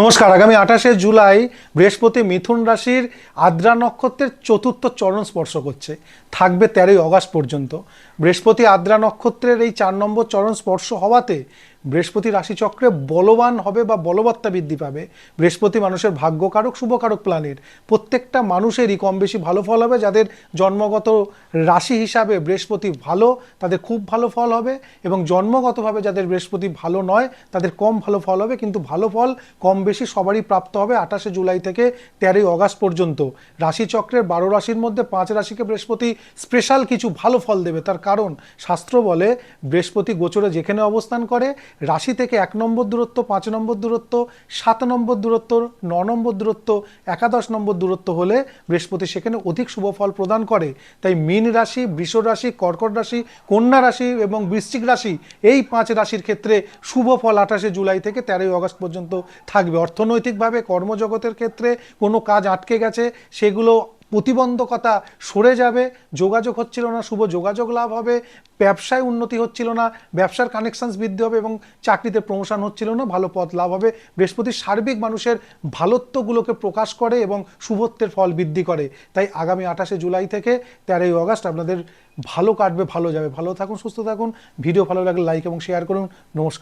নমস্কার। আগামী আঠাশে জুলাই বৃহস্পতি মিথুন রাশির আদ্রা নক্ষত্রের চতুর্থ চরণ স্পর্শ করছে। থাকবে তেরোই অগাস্ট পর্যন্ত। বৃহস্পতি আদ্রা নক্ষত্রের এই চার নম্বর চরণ স্পর্শ হওয়াতে বৃহস্পতি রাশিচক্রে বলবান হবে বা বলবত্তা বৃদ্ধি পাবে। বৃহস্পতি মানুষের ভাগ্যকারক, শুভকারক প্ল্যানেট। প্রত্যেকটা মানুষেরই কম বেশি ভালো ফল হবে। যাদের জন্মগত রাশি হিসাবে বৃহস্পতি ভালো, তাদের খুব ভালো ফল হবে। এবং জন্মগতভাবে যাদের বৃহস্পতি ভালো নয়, তাদের কম ভালো ফল হবে। কিন্তু ভালো ফল কম বেশি সবারই প্রাপ্ত হবে আঠাশে জুলাই থেকে তেরোই অগাস্ট পর্যন্ত। রাশিচক্রের বারো রাশির মধ্যে পাঁচ রাশিকে বৃহস্পতি স্পেশাল কিছু ভালো ফল দেবে। তার কারণ শাস্ত্র বলে, বৃহস্পতি গোচরে যেখানে অবস্থান করে রাশি থেকে এক নম্বর দূরত্ব, পাঁচ নম্বর দূরত্ব, সাত নম্বর দূরত্ব, ন নম্বর দূরত্ব, একাদশ নম্বর দূরত্ব হলে বৃহস্পতি সেখানে অধিক শুভ ফল প্রদান করে। তাই মীন রাশি, বৃষ রাশি, কর্কট রাশি, কন্যা রাশি এবং বৃশ্চিক রাশি এই পাঁচ রাশির ক্ষেত্রে শুভ ফল আঠাশে জুলাই থেকে তেরোই অগস্ট পর্যন্ত থাকবে। অর্থনৈতিকভাবে কর্মজগতের ক্ষেত্রে কোনো কাজ আটকে গেছে, সেগুলো প্রতিবন্ধকতা সরে যাবে, যোগাযোগ হচ্ছিল না, শুভ যোগাযোগ লাভ হবে, ব্যবসায় উন্নতি হচ্ছিল না, ব্যবসার কানেকশনস বৃদ্ধি হবে এবং চাকরিতে প্রমোশন হচ্ছিল না, ভালো পথ লাভ হবে। বৃহস্পতি সার্বিক মানুষের ভালোত্বগুলোকে প্রকাশ করে এবং শুভত্বের ফল বৃদ্ধি করে। তাই আগামী আঠাশে জুলাই থেকে তেরোই অগস্ট আপনাদের ভালো কাটবে, ভালো যাবে। ভালো থাকুন, সুস্থ থাকুন। ভিডিও ভালো লাগলে লাইক এবং শেয়ার করুন। নমস্কার।